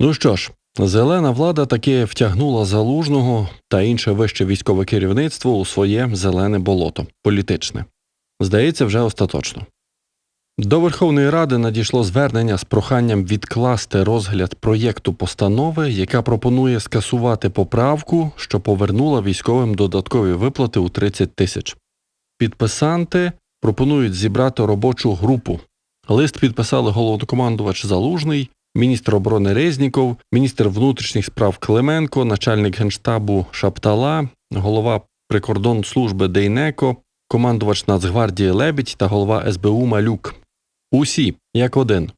Ну що ж, зелена влада таки втягнула залужного та інше вище військове керівництво у своє зелене болото політичне. Здається, вже остаточно. До Верховної Ради надійшло звернення з проханням відкласти розгляд проєкту постанови, яка пропонує скасувати поправку, що повернула військовим додаткові виплати у 30 тисяч. Підписанти пропонують зібрати робочу групу. Лист підписали головнокомандувач Залужний, міністр оборони Резніков, міністр внутрішніх справ Клименко, начальник генштабу Шаптала, голова прикордонслужби Дейнеко, командувач Нацгвардії Лебідь та голова СБУ Малюк. Усі як один.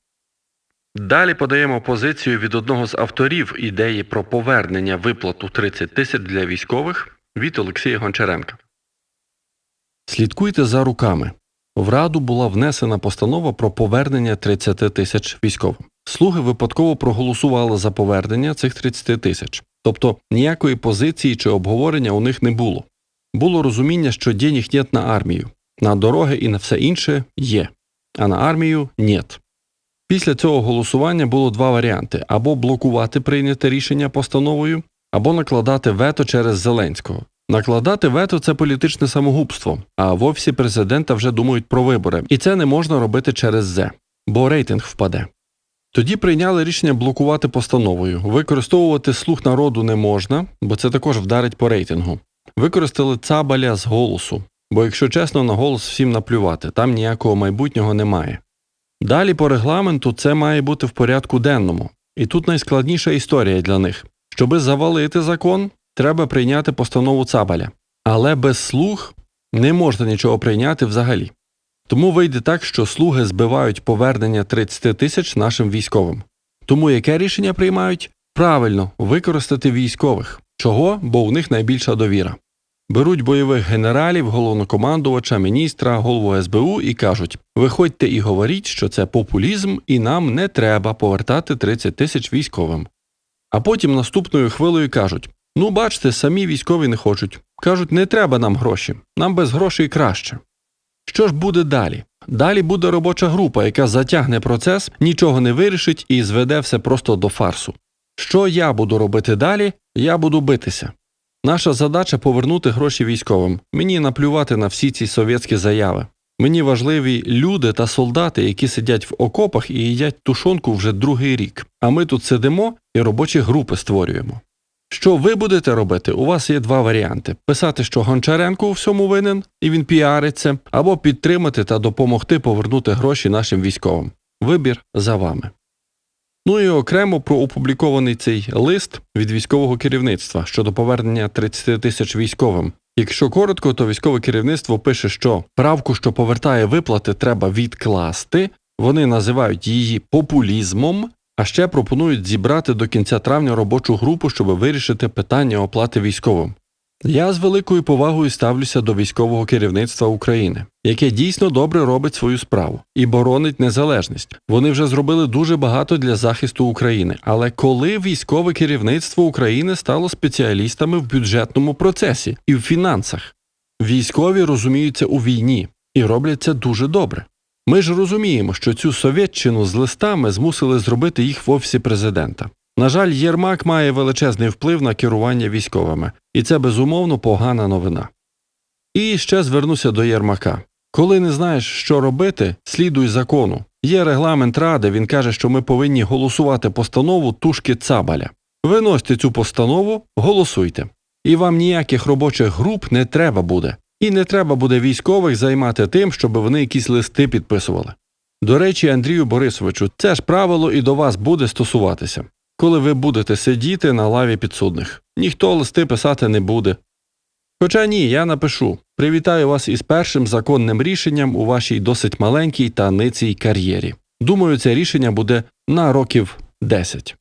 Далі подаємо позицію від одного з авторів ідеї про повернення виплату 30 тисяч для військових від Олексія Гончаренка. Слідкуйте за руками. В Раду була внесена постанова про повернення 30 тисяч військовим. Слуги випадково проголосували за повернення цих 30 тисяч. Тобто ніякої позиції чи обговорення у них не було. Було розуміння, що денег нет на армію, на дороги і на все інше є, а на армію нет. Після цього голосування було два варіанти: або блокувати прийняте рішення постановою, або накладати вето через Зеленського. Накладати вето це політичне самогубство, а в офісі президента вже думають про вибори, і це не можна робити через зе, бо рейтинг впаде. Тоді прийняли рішення блокувати постановою. Використовувати слух народу не можна, бо це також вдарить по рейтингу. Використали цабаля з голосу, бо, якщо чесно, на голос всім наплювати, там ніякого майбутнього немає. Далі по регламенту це має бути в порядку денному, і тут найскладніша історія для них. Щоби завалити закон, треба прийняти постанову цабаля, але без слуг не можна нічого прийняти взагалі. Тому вийде так, що слуги збивають повернення 30 тисяч нашим військовим. Тому яке рішення приймають? Правильно, використати військових. Чого? Бо у них найбільша довіра. Беруть бойових генералів, головнокомандувача, міністра, голову СБУ і кажуть: виходьте і говоріть, що це популізм, і нам не треба повертати 30 тисяч військовим. А потім наступною хвилею кажуть: ну, бачите, самі військові не хочуть. Кажуть, не треба нам гроші, нам без грошей краще. Що ж буде далі? Далі буде робоча група, яка затягне процес, нічого не вирішить і зведе все просто до фарсу. Що я буду робити далі? Я буду битися. Наша задача повернути гроші військовим. Мені наплювати на всі ці совєтські заяви. Мені важливі люди та солдати, які сидять в окопах і їдять тушонку вже другий рік. А ми тут сидимо і робочі групи створюємо. Що ви будете робити? У вас є два варіанти: писати, що Гончаренко у всьому винен, і він піариться, або підтримати та допомогти повернути гроші нашим військовим. Вибір за вами. Ну і окремо про опублікований цей лист від військового керівництва щодо повернення 30 тисяч військовим. Якщо коротко, то військове керівництво пише, що правку, що повертає виплати, треба відкласти. Вони називають її популізмом, а ще пропонують зібрати до кінця травня робочу групу, щоб вирішити питання оплати військовим. Я з великою повагою ставлюся до військового керівництва України, яке дійсно добре робить свою справу і боронить незалежність. Вони вже зробили дуже багато для захисту України. Але коли військове керівництво України стало спеціалістами в бюджетному процесі і в фінансах, військові розуміються у війні і роблять це дуже добре. Ми ж розуміємо, що цю совєтчину з листами змусили зробити їх в офісі президента. На жаль, Єрмак має величезний вплив на керування військовими, і це безумовно погана новина. І ще звернуся до Єрмака. Коли не знаєш, що робити, слідуй закону. Є регламент ради, він каже, що ми повинні голосувати постанову тушки цабаля. Виносьте цю постанову, голосуйте. І вам ніяких робочих груп не треба буде. І не треба буде військових займати тим, щоб вони якісь листи підписували. До речі, Андрію Борисовичу, це ж правило і до вас буде стосуватися. Коли ви будете сидіти на лаві підсудних, ніхто листи писати не буде. Хоча ні, я напишу привітаю вас із першим законним рішенням у вашій досить маленькій та ницій кар'єрі. Думаю, це рішення буде на років 10.